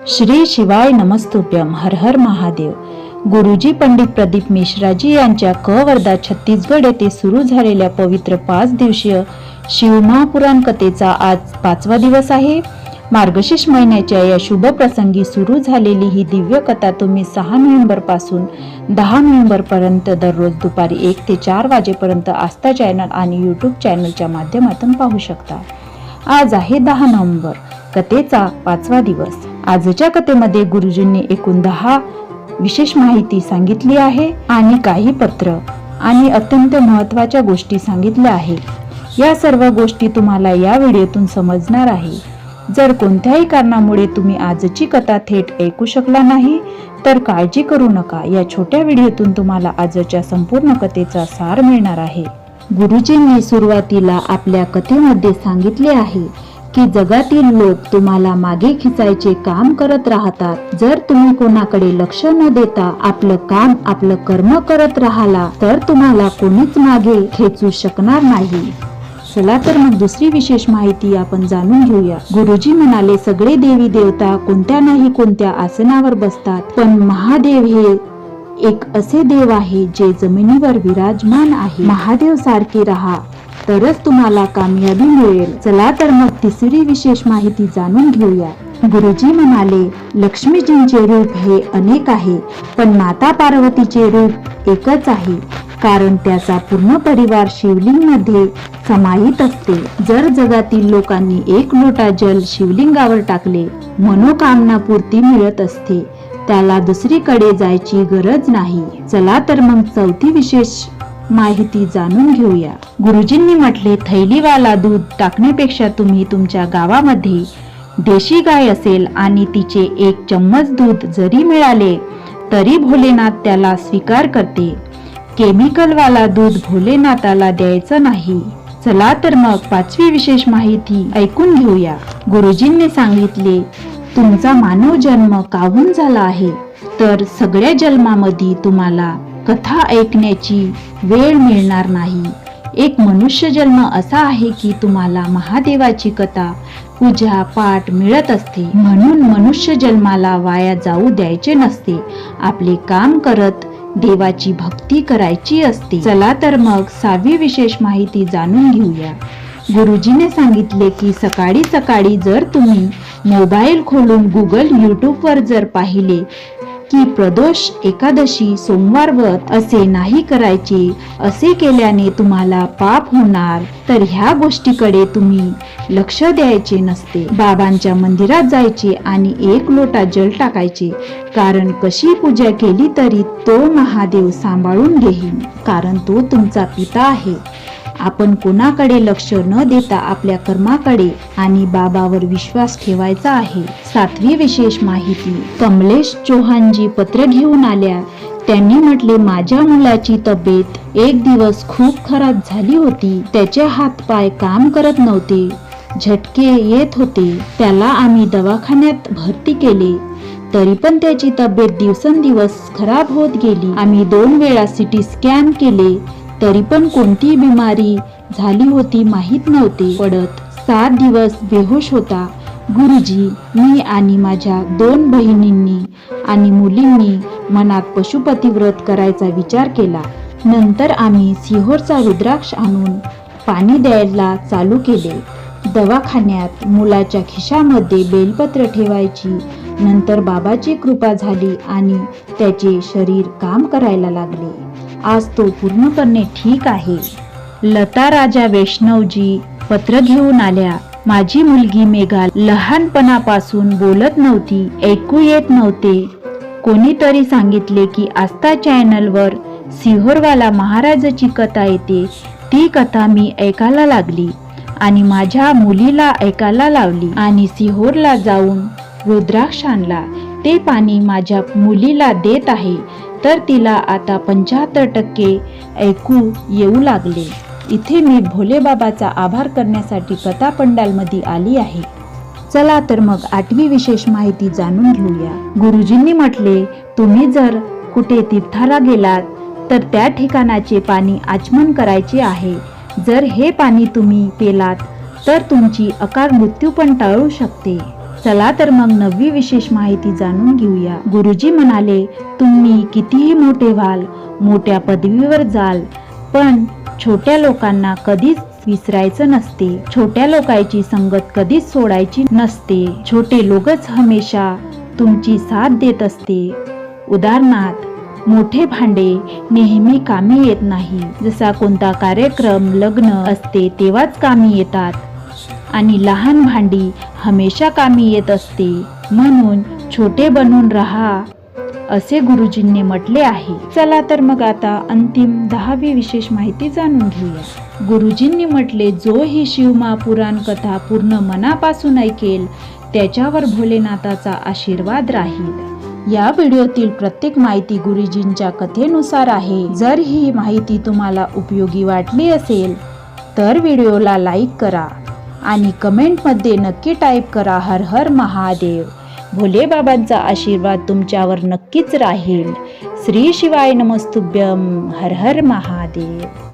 श्री शिवाय नमस्तुभ्यम हर हर महादेव. गुरुजी पंडित प्रदीप मिश्राजी यांच्या क वर्धा छत्तीसगड येथे सुरू झालेल्या पवित्र पाच दिवसीय शिवमहापुराण कथेचा आज पाचवा दिवस आहे. मार्गशीर्ष महिन्याच्या या शुभ प्रसंगी सुरू झालेली ही दिव्य कथा तुम्ही सहा नोव्हेंबरपासून दहा नोव्हेंबर पर्यंत दररोज दुपारी एक ते चार वाजेपर्यंत आस्था चॅनल आणि यूट्यूब चॅनलच्या माध्यमातून पाहू शकता. आज आहे दहा नोव्हेंबर कथेचा पाचवा दिवस. आजच्या कथेमध्ये गुरुजींनी एकूण दहा विशेष माहिती सांगितली आहे आणि काही पत्र आणि अत्यंत महत्त्वाच्या गोष्टी सांगितल्या आहेत. या सर्व गोष्टी तुम्हाला या व्हिडिओतून समजणार आहे. जर कोणत्याही कारणामुळे तुम्ही आजची कथा थेट ऐकू शकला नाही तर काळजी करू नका. या छोट्या व्हिडिओतून तुम्हाला आजच्या संपूर्ण कथेचा सार मिळणार आहे. गुरुजींनी सुरुवातीला आपल्या कथेमध्ये सांगितले आहे की जगातील लोक तुम्हाला मागे खिचायचे काम करत राहतात. जर तुम्ही कोणाकडे लक्ष न देता आपलं काम आपलं कर्म करत राहिला तर तुम्हाला कोणीच मागे खेचू शकणार नाही. चला तर मग दुसरी विशेष माहिती आपण जाणून घेऊया. गुरुजी म्हणाले सगळे देवी देवता कोणत्या नाही कोणत्या आसनावर बसतात पण महादेव हे एक असे देव आहे जे जमिनीवर विराजमान आहे. महादेव सारखे राहा. तरच तुम्हाला कामयाबी मिळेल. चला तर मग तिसरी विशेष माहिती जाणून घेऊया. गुरुजी म्हणाले लक्ष्मीजींचे रूप हे अनेक आहे पण माता पार्वतीचे रूप एकच आहे कारण त्याचा पूर्ण परिवार शिवलिंगमध्ये समाहित असते. जर जगातील लोकांनी एक लोटा जल शिवलिंगावर टाकले मनोकामना पूर्ती मिळत असते. त्याला दुसरीकडे जायची गरज नाही. चला तर मग चौथी विशेष माहिती जाणून घेऊया. गुरुजींनी म्हटले थैलीवाला दूध टाकण्यापेक्षा तुम्ही तुमच्या गावामध्ये देशी गाय असेल आणि तिचे एक चम्मच दूध जरी मिळाले तरी भोलेनाथ त्याला स्वीकार करते. केमिकलवाला दूध भोलेनाथाला द्यायचं नाही. चला तर मग पाचवी विशेष माहिती ऐकून घेऊया. गुरुजींनी सांगितले तुमचा मानव जन्म काहून झाला आहे? तर सगळ्या जन्मामध्ये तुम्हाला कथा ऐकण्याची वेळ मिळणार नाही. एक मनुष्य जन्म असा आहे की तुम्हाला महादेवाची कथा पूजा पाठ मिळत असते. म्हणून मनुष्य जन्माला वाया जाऊ द्यायचे नसते. आपले काम करत देवाची भक्ती करायची असते. चला तर मग सहावी विशेष माहिती जाणून घेऊया. गुरुजीने सांगितले की सकाळी सकाळी जर तुम्ही मोबाईल खोलून गुगल यूट्यूबवर जर पाहिले की प्रदोष एकादशी सोमवार व्रत असे नाही करायचे असे केल्याने तुम्हाला पाप होणार. तर ह्या गोष्टीकडे तुम्ही लक्ष द्यायचे नसते. बाबांच्या मंदिरात जायचे आणि एक लोटा जल टाकायचे. कारण कशी पूजा केली तरी तो महादेव सांभाळून घेईन. कारण तो तुमचा पिता आहे. आपण कोणाकडे लक्ष न देता आपल्या कर्माकडे आणि बाबावर विश्वास ठेवायचा आहे. सातवी विशेष माहिती. कमलेश चौहानजी पत्र घेऊन आल्या. त्यांनी म्हटले माझ्या मुलाची तब्येत एक दिवस खूप खराब झाली होती. त्याचे हात पाय काम करत नव्हते. झटके येत होते. त्याला आम्ही दवाखान्यात भरती केले. तरी पण त्याची तब्येत दिवसेंदिवस खराब होत गेली. आम्ही दोन वेळा सिटी स्कॅन केले. तरी पण कोणती बिमारी झाली होती माहीत नव्हती. पडत सात दिवस बेहोश होता. गुरुजी मी आणि माझ्या दोन बहिणींनी आणि मुलींनी मनात पशुपती व्रत करायचा विचार केला. नंतर आम्ही सिहोरचा रुद्राक्ष आणून पाणी द्यायला चालू केले. दवाखान्यात मुलाच्या खिशामध्ये बेलपत्र ठेवायची. नंतर बाबाची कृपा झाली आणि त्याचे शरीर काम करायला लागले. आज तो पूर्णपणे ठीक आहे. लता राजा वैष्णवजी पत्र घेऊन आल्या. माझी मुलगी मेघा लहानपणापासून बोलत नव्हती ऐकू येत नव्हते. कोणीतरी सांगितले की आस्था चॅनलवर सिहोरवाला महाराजाची कथा येते. ती कथा मी ऐकायला लागली आणि माझ्या मुलीला ऐकायला लावली आणि सिहोरला जाऊन रुद्राक्ष आणला ते पाणी माझ्या मुलीला देत आहे. तर तिला आता पंच्याहत्तर टक्के ऐकू येऊ लागले. इथे मी भोलेबाबाचा आभार करण्यासाठी कथा पंडालमध्ये आली आहे. चला तर मग आठवी विशेष माहिती जाणून घेऊया. गुरुजींनी म्हटले तुम्ही जर कुठे तीर्थाला गेलात तर त्या ठिकाणाचे पाणी आचमन करायचे आहे. जर हे पाणी तुम्ही पेलात तर तुमची अकाल मृत्यू पण टाळू शकते. चला तर मग नववी विशेष माहिती जाणून घेऊया. गुरुजी म्हणाले तुम्ही कितीही मोठे व्हाल मोठ्या पदवीवर जाल पण छोट्या लोकांना कधीच विसरायचं नसते. छोट्या लोकांची संगत कधीच सोडायची नसते. छोटे लोकच हमेशा तुमची साथ देत असते. उदाहरणार्थ मोठे भांडे नेहमी कामी येत नाही. जसा कोणता कार्यक्रम लग्न असते तेव्हाच कामी येतात. आणि लहान भांडी हमेशा कामी येत असते. म्हणून छोटे बनून राहा असे गुरुजींनी म्हटले आहे. चला तर मग आता अंतिम दहावी विशेष माहिती जाणून घेऊया. गुरुजींनी म्हटले जो ही शिवमा पुराण कथा पूर्ण मनापासून ऐकेल त्याच्यावर भोलेनाथाचा आशीर्वाद राहील. या व्हिडिओतील प्रत्येक माहिती गुरुजींच्या कथेनुसार आहे. जर ही माहिती तुम्हाला उपयोगी वाटली असेल तर व्हिडिओला लाईक करा. आणि कमेंटमध्ये नक्की टाईप करा हर हर महादेव. भोले बाबांचा आशीर्वाद तुमच्यावर नक्कीच राहील. श्री शिवाय नमस्तुभ्यम. हर हर महादेव.